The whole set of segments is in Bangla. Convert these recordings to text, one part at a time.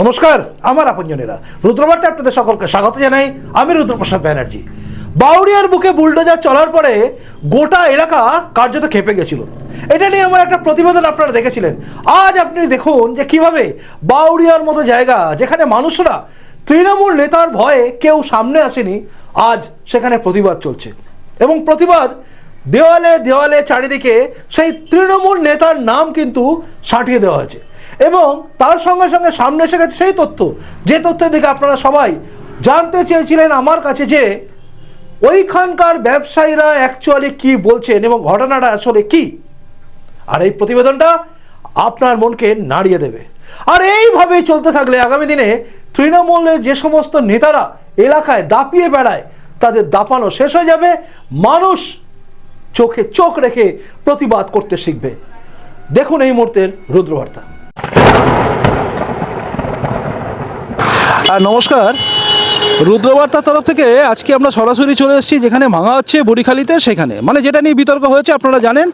নমস্কার, আমার আপনজনেরা। রুদ্রবার্তে আপনাদের সকলকে স্বাগত জানাই আমি রুদ্রপ্রসাদ ব্যানার্জি। বাউরিয়ার বুকে বুলডোজার চলার পরে গোটা এলাকা কার্যত খেপে গেছিল। এটা নিয়ে আমার একটা প্রতিবেদন আপনারা দেখেছিলেন। আজ আপনি দেখুন যে কীভাবে বাউরিয়ার মতো জায়গা যেখানে মানুষরা তৃণমূল নেতার ভয়ে কেউ সামনে আসেনি, আজ সেখানে প্রতিবাদ চলছে। এবং প্রতিবাদ দেওয়ালে দেওয়ালে চারিদিকে সেই তৃণমূল নেতার নাম কিন্তু সাঁটিয়ে দেওয়া হয়েছে। এবং তার সঙ্গে সঙ্গে সামনে এসে গেছে সেই তথ্য। যে তথ্যের দিকে আপনারা সবাই জানতে চেয়েছিলেন আমার কাছে যে, ওইখানকার ব্যবসায়ীরা অ্যাকচুয়ালি কি বলছেন এবং ঘটনাটা আসলে কি? আর এই প্রতিবেদনটা আপনার মনকে নাড়িয়ে দেবে। আর এইভাবে চলতে থাকলে আগামী দিনে তৃণমূলের যে সমস্ত নেতারা এলাকায় দাপিয়ে বেড়ায়, তাদের দাপানো শেষ হয়ে যাবে। মানুষ চোখে চোখ রেখে প্রতিবাদ করতে শিখবে। দেখুন এই মুহূর্তের রুদ্রবার্তা। আর নমস্কার। রুদ্রবার্তার তরফ থেকে আজকে আমরা সরাসরি চলে এসেছি যেখানে ভাঙা হচ্ছে বড়িখালিতে, সেখানে। মানে যেটা নিয়ে বিতর্ক হয়েছে, আপনারা জানেন।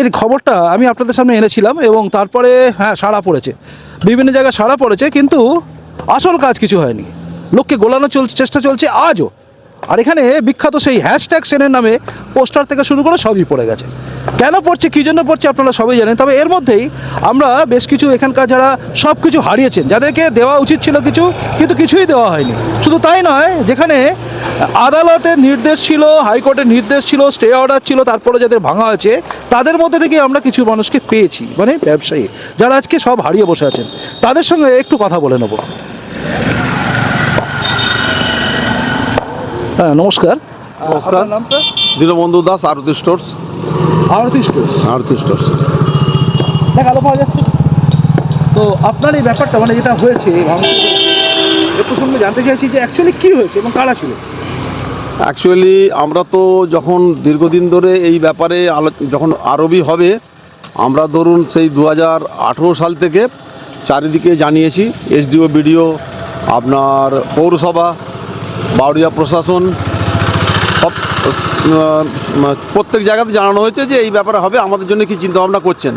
এর খবরটা আমি আপনাদের সামনে এনেছিলাম এবং তারপরে হ্যাঁ সাড়া পড়েছে। বিভিন্ন জায়গায় সাড়া পড়েছে, কিন্তু আসল কাজ কিছু হয়নি। লোককে গোলানোর চলছে চেষ্টা চলছে আজও। আর এখানে বিখ্যাত সেই হ্যাশট্যাগ সেনের নামে পোস্টার থেকে শুরু করে সবই পড়ে গেছে। কেন পড়ছে কী জন্য পড়ছে আপনারা সবাই জানেন তবে এর মধ্যেই আমরা বেশ কিছু এখানকার যারা সব কিছু হারিয়েছেন যাদেরকে দেওয়া উচিত ছিল কিছু কিন্তু কিছুই দেওয়া হয়নি। শুধু তাই নয় যেখানে আদালতের নির্দেশ ছিল হাইকোর্টের নির্দেশ ছিল স্টে অর্ডার ছিল তারপরে যাদের ভাঙা আছে তাদের মধ্যে থেকে আমরা কিছু মানুষকে পেয়েছি মানে ব্যবসায়ী যারা আজকে সব হারিয়ে বসে আছেন তাদের সঙ্গে একটু কথা বলে নেব। হ্যাঁ নমস্কার। নমস্কার। দীনবন্ধু দাস আরতি স্টোর্স। আরতি স্টোর্স দেখ আলো পাওয়া যাচ্ছে। তো আপনার এই ব্যাপারটা মানে যেটা হয়েছে একটু সঙ্গে জানতে চাইছি যে অ্যাকচুয়ালি কী হয়েছে এবং কারা ছিল? অ্যাকচুয়ালি আমরা তো যখন দীর্ঘদিন ধরে এই ব্যাপারে আলো যখন আরবি হবে আমরা ধরুন সেই দু হাজার আঠেরো সাল থেকে চারিদিকে জানিয়েছি এসডিও বিডিও আপনার পৌরসভা বাউরিয়া প্রশাসন প্রত্যেক জায়গাতে জানানো হয়েছে যে এই ব্যাপারে হবে, আমাদের জন্য কি চিন্তাভাবনা করছেন।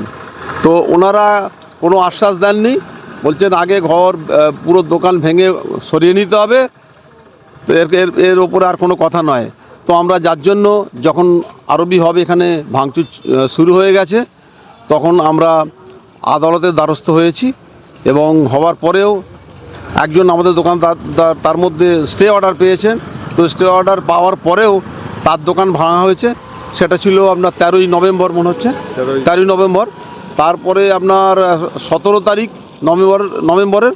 তো ওনারা কোনো আশ্বাস দেননি, বলছেন আগে ঘর পুরো দোকান ভেঙে সরিয়ে নিতে হবে, তো এর এর এর ওপরে আর কোনো কথা নয়। তো আমরা যার জন্য যখন আরবি হবে এখানে ভাঙচুর শুরু হয়ে গেছে, তখন আমরা আদালতের দ্বারস্থ হয়েছি এবং হওয়ার পরেও একজন আমাদের দোকান তার- তার মধ্যে স্টে অর্ডার পেয়েছেন। তো স্টে অর্ডার পাওয়ার পরেও তার দোকান ভাঙা হয়েছে। সেটা ছিল আপনার তেরোই নভেম্বর মনে হচ্ছে। তেরোই। নভেম্বর। তারপরে আপনার সতেরো তারিখ নভেম্বর নভেম্বরের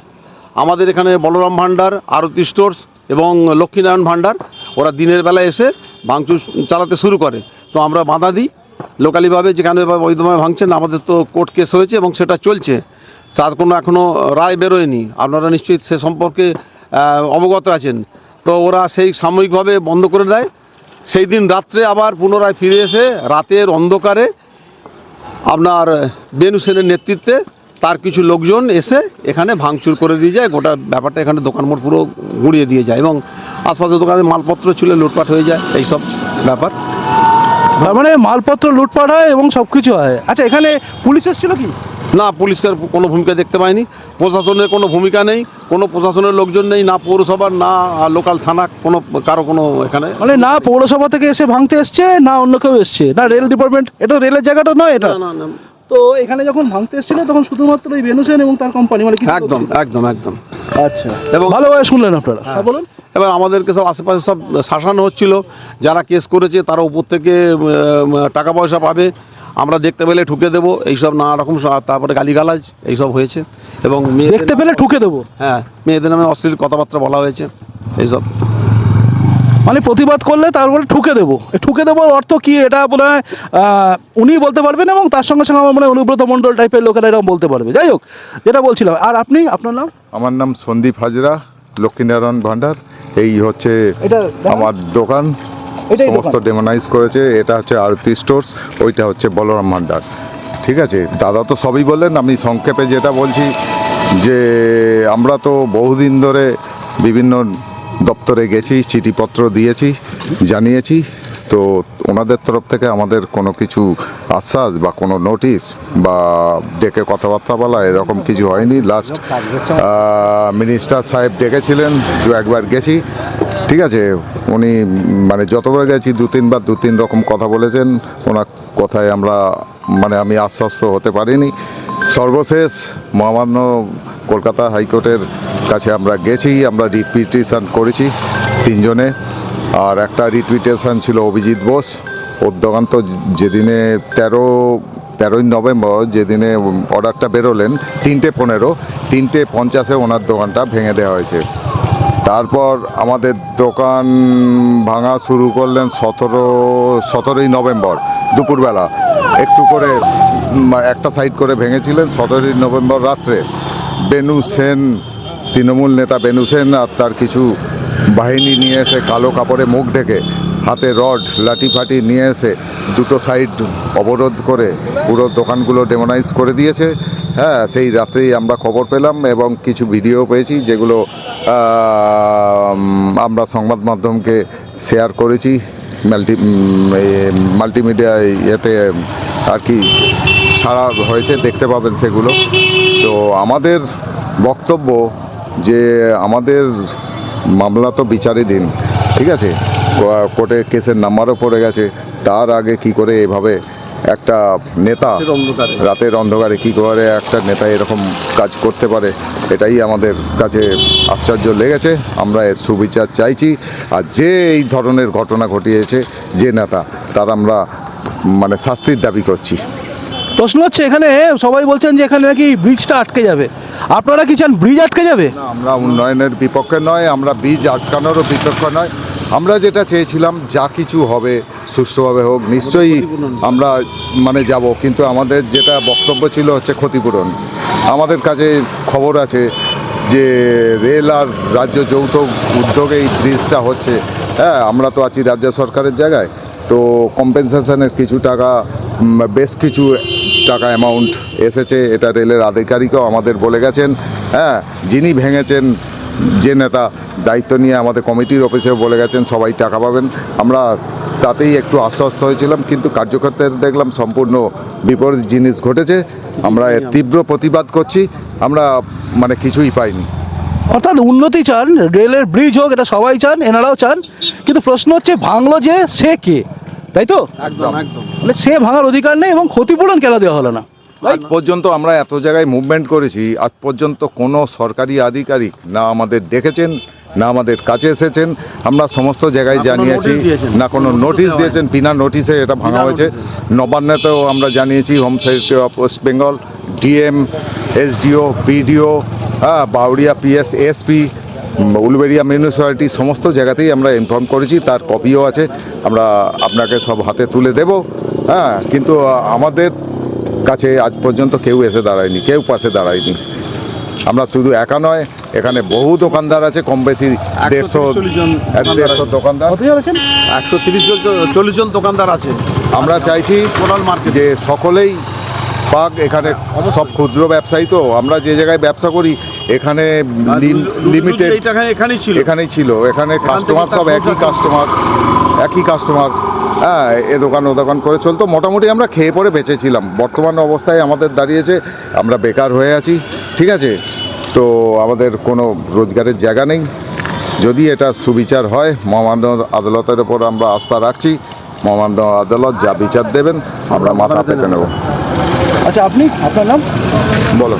আমাদের এখানে বলরাম ভাণ্ডার আরতি স্টোর্স এবং লক্ষ্মীনারায়ণ ভাণ্ডার ওরা দিনের বেলা এসে ভাঙচুর চালাতে শুরু করে। তো আমরা বাধা দিই। লোকালিভাবে যেখানে বৈধভাবে ভাঙছেন আমাদের তো কোর্ট কেস হয়েছে এবং সেটা চলছে। তার কোনো এখনও রায় বেরোয়নি। আপনারা নিশ্চয়ই সে সম্পর্কে অবগত আছেন। তো ওরা সেই সাময়িকভাবে বন্ধ করে দেয়। সেই দিন রাত্রে আবার পুনরায় ফিরে এসে রাতের অন্ধকারে আপনার বেনু সেনের নেতৃত্বে তার কিছু লোকজন এসে এখানে ভাঙচুর করে দিয়ে যায়। গোটা ব্যাপারটা এখানে দোকান মোট পুরো গুঁড়িয়ে দিয়ে যায় এবং আশপাশের দোকানে মালপত্র ছিল, লুটপাট হয়ে যায়, এইসব ব্যাপার। তার মানে মালপত্র লুটপাট হয় এবং সব কিছু হয়। আচ্ছা এখানে পুলিশ এসেছিল কি? না পুলিশের কোনো ভূমিকা দেখতে পাইনি। প্রশাসনের কোনো ভূমিকা নেই কোনো প্রশাসনের লোকজন নেই না পৌরসভার না লোকাল থানা কোনো কারও কোনো এখানে। মানে না পৌরসভা থেকে এসে ভাঙতে এসছে না অন্য কেউ এসছে? না রেল ডিপার্টমেন্ট এটা রেলের জায়গাটা নয় এটা? না, না। তো এখানে যখন ভাঙতে এসেছিল তখন শুধুমাত্র ওই বেনুসেন এবং তার কোম্পানি মানে একদম একদম একদম। আচ্ছা। এবং ভালোভাবে শুনলেন আপনারা। হ্যাঁ। বলুন। এবার আমাদেরকে সব আশেপাশে সব শাসানো হচ্ছিল। যারা কেস করেছে তারা উপর থেকে টাকা পয়সা পাবে। আমরা দেখতে পেলে ঠুকে দেবো। এইসব নানা রকম তারপরে গালিগালাজ এইসব হয়েছে। এবং দেখতে পেলে ঠুকে দেবো। হ্যাঁ মেয়েদের নামে অশ্লীল কথাবার্তা বলা হয়েছে। এইসব। মানে প্রতিবাদ করলে তারপরে ঠুকে দেবো। ঠুকে দেবো অর্থ কি? এটা মনে হয় উনিই বলতে পারবেন এবং তার সঙ্গে সঙ্গে আমার মনে হয় অনুব্রত মণ্ডল টাইপের লোকেরা এরকম বলতে পারবে। যাই হোক যেটা বলছিলাম আর আপনি আপনার নাম? আমার নাম সন্দীপ হাজরা লক্ষ্মীনারায়ণ ভান্ডার এই হচ্ছে আমার দোকান। সমস্ত ডেমোনাইজ করেছে। এটা হচ্ছে আরতি স্টোর্স ওইটা হচ্ছে বলরাম ভান্ডার ঠিক আছে? দাদা তো সবই বললেন আমি সংক্ষেপে যেটা বলছি যে আমরা তো বহুদিন ধরে বিভিন্ন দপ্তরে গেছি, চিঠিপত্র দিয়েছি, জানিয়েছি। তো ওনাদের তরফ থেকে আমাদের কোনো কিছু আশ্বাস বা কোনো নোটিশ বা ডেকে কথাবার্তা বলা এরকম কিছু হয়নি। লাস্ট মিনিস্টার সাহেব ডেকেছিলেন, দু একবার গেছি। ঠিক আছে, উনি মানে যতবার গেছি, দু তিনবার দু তিন রকম কথা বলেছেন। ওনার কথায় আমরা মানে আমি আশ্বস্ত হতে পারিনি। সর্বশেষ মহামান্য কলকাতা হাইকোর্টের কাছে আমরা গেছি, আমরা রিট পিটিশন করেছি তিনজনে। আর একটা রিট পিটিশন ছিল অভিজিৎ বোস। ওর দোকান তো যেদিনে তেরো, তেরোই নভেম্বর যেদিনে অর্ডারটা বেরোলেন, তিনটে পনেরো, তিনটে পঞ্চাশে ওনার দোকানটা ভেঙে দেওয়া হয়েছে। তারপর আমাদের দোকান ভাঙা শুরু করলেন সতেরো, সতেরোই নভেম্বর দুপুরবেলা। একটু করে একটা সাইড করে ভেঙেছিলেন সতেরোই নভেম্বর রাত্রে। বেনু সেন, তৃণমূল নেতা বেনু সেন আর তার কিছু বাহিনী নিয়ে এসে কালো কাপড়ে মুখ ঢেকে, হাতে রড লাঠি ফাটি নিয়ে এসে দুটো সাইড অবরোধ করে পুরো দোকানগুলো ডেমোনাইজ করে দিয়েছে। হ্যাঁ সেই রাত্রেই আমরা খবর পেলাম এবং কিছু ভিডিও পেয়েছি যেগুলো আমরা সংবাদ মাধ্যমকে শেয়ার করেছি। মাল্টি মাল্টিমিডিয়া ইয়েতে আর কি ছাড়া হয়েছে দেখতে পাবেন সেগুলো। তো আমাদের বক্তব্য যে আমাদের মামলা তো বিচারে দিন ঠিক আছে? কোর্টে কেসের নাম্বারও পড়ে গেছে তার আগে কি করে এভাবে একটা নেতা রাতের অন্ধকারে কি করে একটা নেতা এরকম কাজ করতে পারে এটাই আমাদের কাছে আশ্চর্য লেগেছে। আমরা এর সুবিচার চাইছি আর যে এই ধরনের ঘটনা ঘটিয়েছে যে নেতা তার আমরা মানে শাস্তির দাবি করছি। প্রশ্ন হচ্ছে এখানে সবাই বলছেন যে এখানে নাকি ব্রিজটা আটকে যাবে। আপনারা কি চান ব্রিজ আটকে যাবে? না, আমরা উন্নয়নের বিপক্ষে নয় আমরা ব্রিজ আটকানোরও বিপক্ষে নয়। আমরা যেটা চেয়েছিলাম যা কিছু হবে সুষ্ঠুভাবে হোক নিশ্চয়ই আমরা মানে যাব। কিন্তু আমাদের যেটা বক্তব্য ছিল হচ্ছে ক্ষতিপূরণ। আমাদের কাছে খবর আছে যে রেল আর রাজ্য যৌথ উদ্যোগে এই ব্রিজটা হচ্ছে। হ্যাঁ আমরা তো আছি রাজ্য সরকারের জায়গায়। তো কম্পেনসেশনের কিছু টাকা বেশ কিছু টাকা অ্যামাউন্ট এসেছে, এটা রেলের আধিকারিকও আমাদের বলে গেছেন। হ্যাঁ যিনি ভেঙেছেন যে নেতা, দায়িত্ব নিয়ে আমাদের কমিটির অফিসেও বলে গেছেন, সবাই টাকা পাবেন। আমরা তাতেই একটু আশ্বস্ত হয়েছিলাম, কিন্তু কার্যকর্তাদের দেখলাম সম্পূর্ণ বিপরীত জিনিস ঘটেছে। আমরা এর তীব্র প্রতিবাদ করছি, আমরা মানে কিছুই পাইনি। অর্থাৎ উন্নতি চান, রেলের ব্রিজ হোক, এটা সবাই চান, এনারাও চান, কিন্তু প্রশ্ন হচ্ছে, ভাঙলো যে সে কে? তাই তো? একদম একদম। মানে সে ভাঙার অধিকার নেই এবং ক্ষতিপূরণ কেন দেওয়া হলো না? আজ পর্যন্ত আমরা এত জায়গায় মুভমেন্ট করেছি আজ পর্যন্ত কোনো সরকারি আধিকারিক না আমাদের ডেকেছেন না আমাদের কাছে এসেছেন। আমরা সমস্ত জায়গায় জানিয়েছি না কোনো নোটিশ দিয়েছেন বিনা নোটিশে এটা ভাঙা হয়েছে। নবান্নতেও আমরা জানিয়েছি home secretary of West Bengal DM SDO BDO হ্যাঁ Bauria PS SP Uluberia municipality সমস্ত জায়গাতেই আমরা ইনফর্ম করেছি তার কপিও আছে আমরা আপনাকে সব হাতে তুলে দেব হ্যাঁ কিন্তু আমাদের কাছে আজ পর্যন্ত কেউ এসে দাঁড়ায়নি কেউ পাশে দাঁড়ায়নি। আমরা শুধু একা নয় এখানে বহু দোকানদার আছে কম বেশি দেড়শো দেড়শো দোকানদার একশো তিরিশ জন চল্লিশ জন দোকানদার আছে। আমরা চাইছি যে সকলেই পাক এখানে সব ক্ষুদ্র ব্যবসায়ী তো আমরা যে জায়গায় ব্যবসা করি এখানে লিমিটেড এখানেই ছিল। এখানেই ছিল এখানে কাস্টমার সব একই কাস্টমার একই কাস্টমার হ্যাঁ এ দোকান ও দোকান করে চলতো। মোটামুটি আমরা খেয়ে পরে বেঁচেছিলাম। বর্তমান অবস্থায় আমাদের দাঁড়িয়েছে আমরা বেকার হয়ে আছি ঠিক আছে? তো আমাদের কোনো রোজগারের জায়গা নেই। যদি এটা সুবিচার হয় মহামান্য আদালতের ওপর আমরা আস্থা রাখছি। মহামান্য আদালত যা বিচার দেবেন আমরা মাথা পেতে নেব। আচ্ছা আপনি? আপনার নাম? বলো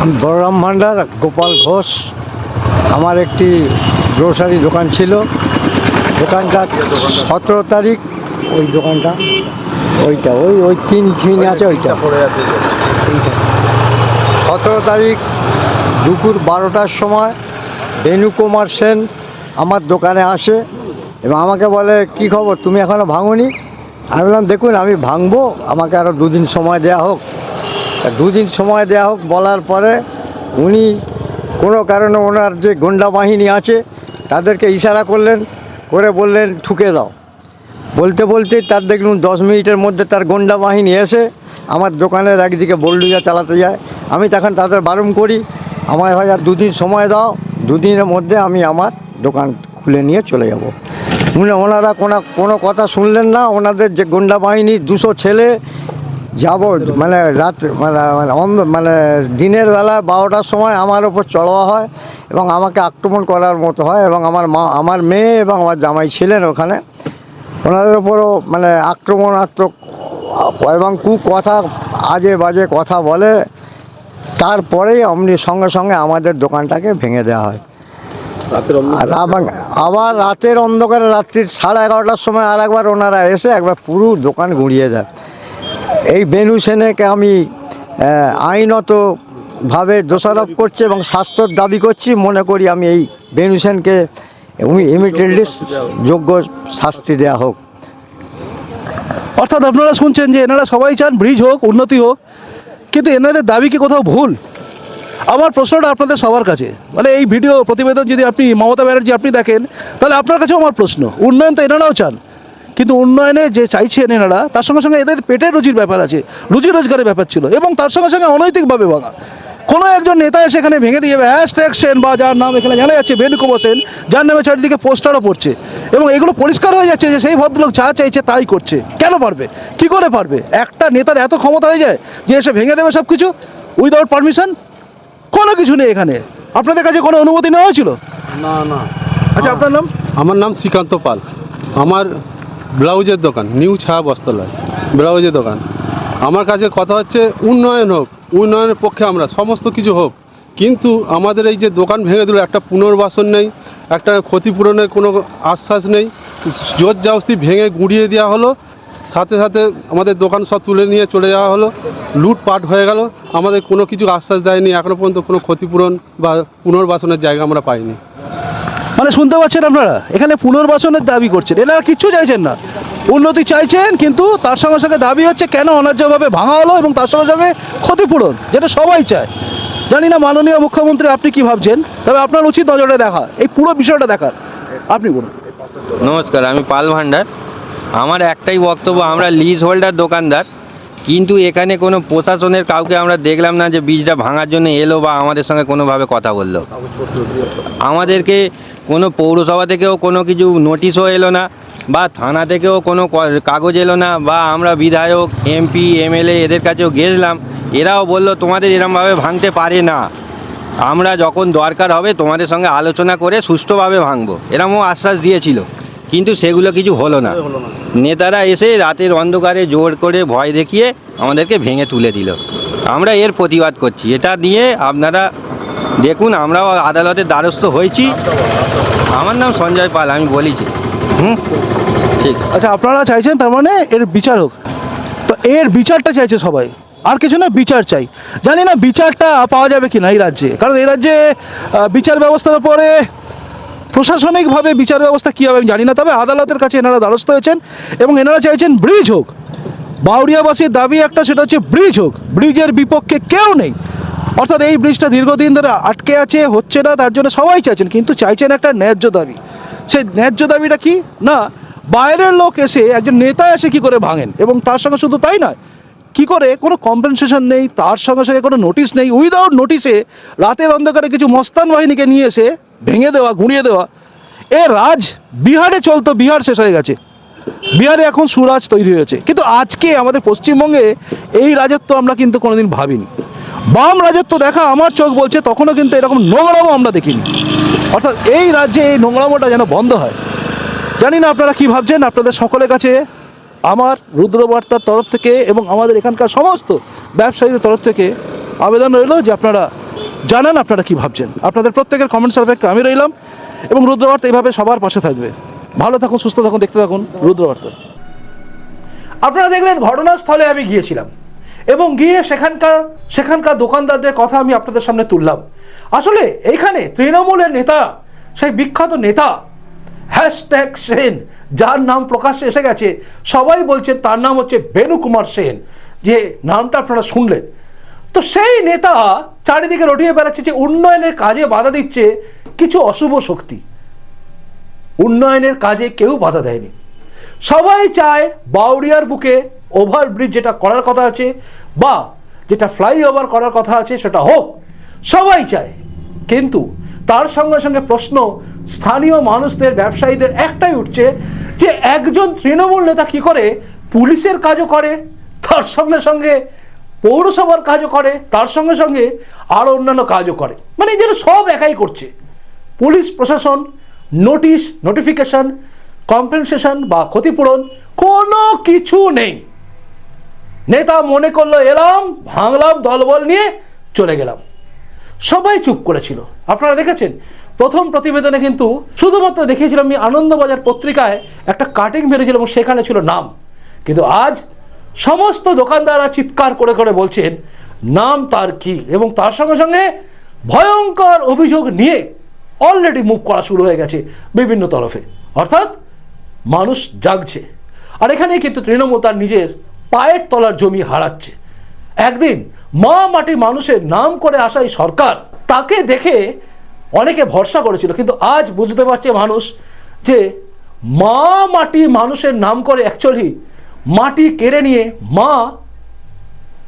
আমি বলরাম ভান্ডার গোপাল ঘোষ। আমার একটি গ্রোসারি দোকান ছিল। দোকানটা সতেরো তারিখ। ওই দোকানটা ওইটা ওই ওই তিন থিন আছে ওইটা। সতেরো তারিখ দুপুর বারোটার সময় বেনু কুমার সেন আমার দোকানে আসে এবং আমাকে বলে কি খবর? তুমি এখনও ভাঙোনি? আমি বললাম, দেখুন, আমি ভাঙবো, আমাকে আরও দুদিন সময় দেওয়া হোক। দুদিন সময় দেওয়া হোক বলার পরে উনি কোনো কারণে ওনার যে গুন্ডা বাহিনী আছে, তাদেরকে ইশারা করলেন, করে বললেন, ঠুকে দাও। বলতে বলতে তার দেখলুন, দশ মিনিটের মধ্যে তার গুন্ডা বাহিনী এসে আমার দোকানের একদিকে বল্ডুজা চালাতে যায়। আমি তখন তাদের বারণ করি, আমায় ভাই আর দুদিন সময় দাও, দুদিনের মধ্যে আমি আমার দোকান খুলে নিয়ে চলে যাব। উনি ওনারা কোনো কোনো কথা শুনলেন না। ওনাদের যে গুন্ডা বাহিনী, দুশো ছেলে যাব মানে রাত মানে মানে অন্ধ মানে দিনের বেলা বারোটার সময় আমার ওপর চড়াওয়া হয় এবং আমাকে আক্রমণ করার মতো হয় এবং আমার মা, আমার মেয়ে এবং আমার জামাই ছিলেন ওখানে। ওনাদের ওপরও মানে আক্রমণাত্মক এবং কু কথা, আজে বাজে কথা বলে, তারপরেই অমনি সঙ্গে সঙ্গে আমাদের দোকানটাকে ভেঙে দেওয়া হয়। আবার আবার রাতের অন্ধকারে রাত্রির সাড়ে এগারোটার সময় আর একবার ওনারা এসে একবার পুরো দোকান গুঁড়িয়ে দেয়। এই বেনু সেনেকে আমি আহ, আইনতভাবে দোষারোপ করছি এবং স্বাস্থ্যর দাবি করছি। মনে করি আমি এই বেনু সেনকে ইমিডিয়েটলি যোগ্য শাস্তি দেওয়া হোক। অর্থাৎ আপনারা শুনছেন যে এনারা সবাই চান ব্রিজ হোক উন্নতি হোক কিন্তু এনাদের দাবি কি কোথাও ভুল? আমার প্রশ্নটা আপনাদের সবার কাছে। মানে এই ভিডিও প্রতিবেদন যদি আপনি, মমতা ব্যানার্জি আপনি দেখেন, তাহলে আপনার কাছেও আমার প্রশ্ন। উন্নয়ন তো এনারাও চান। কিন্তু উন্নয়নে যে চাইছেন এনারা, তার সঙ্গে সঙ্গে এদের পেটের রুজির ব্যাপার আছে, রুজি রোজগারের ব্যাপার ছিল, এবং তার সঙ্গে সঙ্গে অনৈতিকভাবে ভাঙা। কোনো একজন নেতা এসে এখানে ভেঙে দিয়ে হ্যাশট্যাগ সেন, বা যার নাম এখানে জানা যাচ্ছে বেনুকুমার সেন, যার নামে চারিদিকে পোস্টারও পড়ছে, এবং এগুলো পরিষ্কার হয়ে যাচ্ছে যে সেই ভদ্রলোক যা চাইছে তাই করছে। কেন পারবে? কি করে পারবে? একটা নেতার এত ক্ষমতা হয়ে যায় যে এসে ভেঙে দেবে সব কিছু উইদাউট পারমিশন? কোনো কিছু নেই এখানে। আপনাদের কাছে কোনো অনুমতি নেওয়া হয়েছিল? না না। আচ্ছা আপনার নাম? আমার নাম শ্রীকান্ত পাল। আমার ব্লাউজের দোকান নিউ ছায়া বস্ত্রালয় ব্লাউজের দোকান। আমার কাছে কথা হচ্ছে উন্নয়ন হোক উন্নয়নের পক্ষে আমরা সমস্ত কিছু হোক। কিন্তু আমাদের এই যে দোকান ভেঙে দিল একটা পুনর্বাসন নেই একটা ক্ষতিপূরণের কোনো আশ্বাস নেই। জোর জাউস্তি ভেঙে গুঁড়িয়ে দেওয়া হলো সাথে সাথে আমাদের দোকান সব তুলে নিয়ে চলে যাওয়া হলো। লুটপাট হয়ে গেল। আমাদের কোনো কিছু আশ্বাস দেয়নি। এখনও পর্যন্ত কোনো ক্ষতিপূরণ বা পুনর্বাসনের জায়গা আমরা পাইনি। মানে শুনতে পাচ্ছেন আপনারা? এখানে পুনর্বাসনের দাবি করছেন। এনারা কিচ্ছু চাইছেন না। উন্নতি চাইছেন কিন্তু তার সঙ্গে সঙ্গে দাবি হচ্ছে কেন অন্যায্যভাবে ভাঙা হলো এবং তার সঙ্গে সঙ্গে ক্ষতিপূরণ যেটা সবাই চায়। জানি না মাননীয় মুখ্যমন্ত্রী আপনি কি ভাবছেন তবে আপনার উচিত নজরে দেখা। এই পুরো বিষয়টা দেখার। আপনি বলুন। নমস্কার আমি পাল ভান্ডার। আমার একটাই বক্তব্য, আমরা লিজ হোল্ডার দোকানদার। কিন্তু এখানে কোনো প্রশাসনের কাউকে আমরা দেখলাম না যে বীজটা ভাঙার জন্য এলো বা আমাদের সঙ্গে কোনোভাবে কথা বলল। আমাদেরকে কোনো পৌরসভা থেকেও কোনো কিছু নোটিশও এলো না বা থানা থেকেও কোনো কাগজ এলো না বা আমরা বিধায়ক এমপি এমএলএ এদের কাছেও গেছিলাম। এরাও বলল, তোমাদের এরমভাবে ভাঙতে পারে না। আমরা যখন দরকার হবে তোমাদের সঙ্গে আলোচনা করে সুষ্ঠুভাবে ভাঙবো। এরমও আশ্বাস দিয়েছিল। কিন্তু সেগুলো কিছু হলো না। নেতারা এসে রাতের অন্ধকারে জোর করে ভয় দেখিয়ে আমাদেরকে ভেঙে তুলে দিল। আমরা এর প্রতিবাদ করছি। এটা নিয়ে আপনারা দেখুন আমরাও আদালতের দ্বারস্থ হয়েছি। আমার নাম সঞ্জয় পাল আমি বলেছি হুম? ঠিক। আচ্ছা আপনারা চাইছেন তার মানে এর বিচার হোক। তো এর বিচারটা চাইছে সবাই। আর কিছু না বিচার চাই। জানি না বিচারটা পাওয়া যাবে কি না এই রাজ্যে। কারণ এই রাজ্যে বিচার ব্যবস্থার উপরে প্রশাসনিকভাবে বিচার ব্যবস্থা কী হবে আমি জানি না, তবে আদালতের কাছে এনারা দ্বারস্থ হয়েছেন এবং এনারা চাইছেন ব্রিজ হোক। বাউরিয়াবাসীর দাবি একটা, সেটা হচ্ছে ব্রিজ হোক। ব্রিজের বিপক্ষে কেউ নেই। অর্থাৎ এই ব্রিজটা দীর্ঘদিন ধরে আটকে আছে, হচ্ছে না, তার জন্য সবাই চাইছেন, কিন্তু চাইছেন একটা ন্যায্য দাবি। সেই ন্যায্য দাবিটা কি? না, বাইরের লোক এসে একজন নেতা এসে কি করে ভাঙেন? এবং তার সঙ্গে শুধু তাই নয়, কি করে? কোনো কম্পেনসেশন নেই, তার সঙ্গে সঙ্গে কোনো নোটিশ নেই। উইদাউট নোটিশে রাতের অন্ধকারে কিছু মস্তান বাহিনীকে নিয়ে এসে ভেঙে দেওয়া, গুঁড়িয়ে দেওয়া। এ রাজ, বিহারে চলতো বিহার শেষ হয়ে গেছে। বিহারে এখন সুরাজ তৈরি হয়েছে। কিন্তু আজকে আমাদের পশ্চিমবঙ্গে এই রাজত্ব আমরা কিন্তু কোনোদিন ভাবিনি। বাম রাজত্ব দেখা আমার চোখ বলছে, তখনও কিন্তু এরকম নোংরামো আমরা দেখিনি। অর্থাৎ এই রাজ্যে এই নোংরামোটা যেন বন্ধ হয়। জানি না আপনারা কি ভাবছেন, আপনাদের সকলের কাছে আমার রুদ্রবার্তার তরফ থেকে এবং আমাদের এখানকার সমস্ত ব্যবসায়ীদের তরফ থেকে আবেদন রইল যে আপনারা জানান আপনারা কি ভাবছেন। আপনাদের প্রত্যেকের কমেন্ট সার্ভেকে আমি রইলাম এবং রুদ্রবার্তা এইভাবে সবার পাশে থাকবে। ভালো থাকুন, সুস্থ থাকুন, দেখতে থাকুন রুদ্রবার্তা। আপনারা দেখলেন ঘটনাস্থলে আমি গিয়েছিলাম এবং গিয়ে সেখানকার সেখানকার দোকানদারদের কথা আমি আপনাদের সামনে তুললাম। আসলে এইখানে তৃণমূলের নেতা, সেই বিখ্যাত নেতা হ্যাশট্যাগ সেন, যার নাম প্রকাশ্যে এসে গেছে, সবাই বলছেন তার নাম হচ্ছে বেনু কুমার সেন। যে নামটা আপনারা শুনলেন তো সেই নেতা চারিদিকে রটিয়ে বেড়াচ্ছে যে উন্নয়নের কাজে বাধা দিচ্ছে কিছু অশুভ শক্তি। উন্নয়নের কাজে কেউ বাধা দেয়নি। সবাই চায় বাউরিয়ার বুকে ওভারব্রিজ যেটা করার কথা আছে বা যেটা ফ্লাইওভার করার কথা আছে সেটা হোক, সবাই চায়। কিন্তু তার সঙ্গে সঙ্গে প্রশ্ন, স্থানীয় মানুষদের, ব্যবসায়ীদের একটাই উঠছে যে একজন তৃণমূল নেতা কি করে পুলিশের কাজও করে, তার সঙ্গে সঙ্গে পৌরসভার কাজও করে, তার সঙ্গে সঙ্গে আরও অন্যান্য কাজও করে। মানে যেন সব একাই করছে। পুলিশ, প্রশাসন, নোটিশ, নোটিফিকেশন, কম্পেনসেশন বা ক্ষতিপূরণ কোনো কিছু নেই। নেতা মনে করল, এলাম, ভাঙলাম, দলবল নিয়ে চলে গেলাম। সবাই চুপ করেছিল। আপনারা দেখেছেন, প্রথম প্রতিবেদনে কিন্তু শুধুমাত্র দেখিয়েছিলাম, আমি আনন্দবাজার পত্রিকায় একটা কাটিং বেরিয়েছিল এবং সেখানে ছিল নাম। কিন্তু আজ সমস্ত দোকানদাররা চিৎকার করে করে বলছেন, নাম তার কি? এবং তার সঙ্গে সঙ্গে ভয়ঙ্কর অভিযোগ নিয়ে অলরেডি মুভ করা শুরু হয়ে গেছে বিভিন্ন তরফে। অর্থাৎ মানুষ জাগছে। আর এখানেই কিন্তু তৃণমূল তার নিজের পায়ের তলার জমি হারাচ্ছে। একদিন মা মাটি মানুষের নাম করে আসা এই সরকার তাকে দেখে অনেকে ভরসা করেছিল, কিন্তু আজ বুঝতে পারছে মানুষ যে মা মাটি মানুষের নাম করে অ্যাকচুয়ালি মাটি কেড়ে নিয়ে মা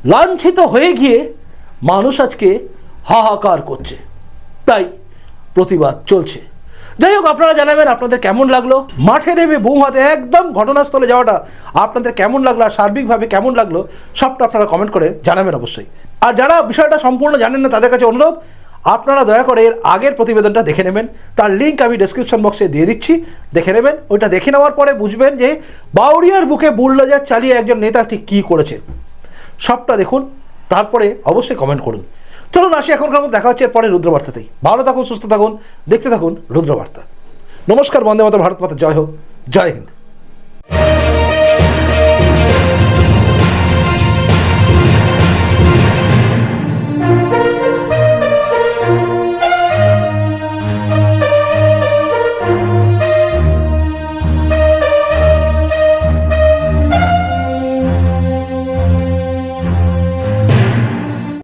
লাঞ্ছিত হয়ে গিয়ে মানুষ আজকে হাহাকার করছে। তাই প্রতিবাদ চলছে। যাই হোক, আপনারা জানাবেন আপনাদের কেমন লাগল? মাঠে নেমে বউ হাতে একদম ঘটনাস্থলে যাওয়াটা আপনাদের কেমন লাগল আর সার্বিকভাবে কেমন লাগল, সবটা আপনারা কমেন্ট করে জানাবেন অবশ্যই। আর যারা বিষয়টা সম্পূর্ণ জানেন না, তাদের কাছে অনুরোধ আপনারা দয়া করে এর আগের প্রতিবেদনটা দেখে নেবেন। তার লিঙ্ক আমি ডেসক্রিপশন বক্সে দিয়ে দিচ্ছি। দেখে নেবেন। ওইটা দেখে নেওয়ার পরে বুঝবেন যে বাউরিয়ার বুকে বুলডোজার চালিয়ে একজন নেতা ঠিক কী করেছে। সবটা দেখুন। তারপরে অবশ্যই কমেন্ট করুন। চলুন আসি এখনকার মতো। দেখা হচ্ছে পরে রুদ্রবার্তাতেই। ভালো থাকুন, সুস্থ থাকুন, দেখতে থাকুন রুদ্রবার্তা। নমস্কার, বন্দে মাতা ভারত মাতা। জয় হোক। জয় হিন্দ।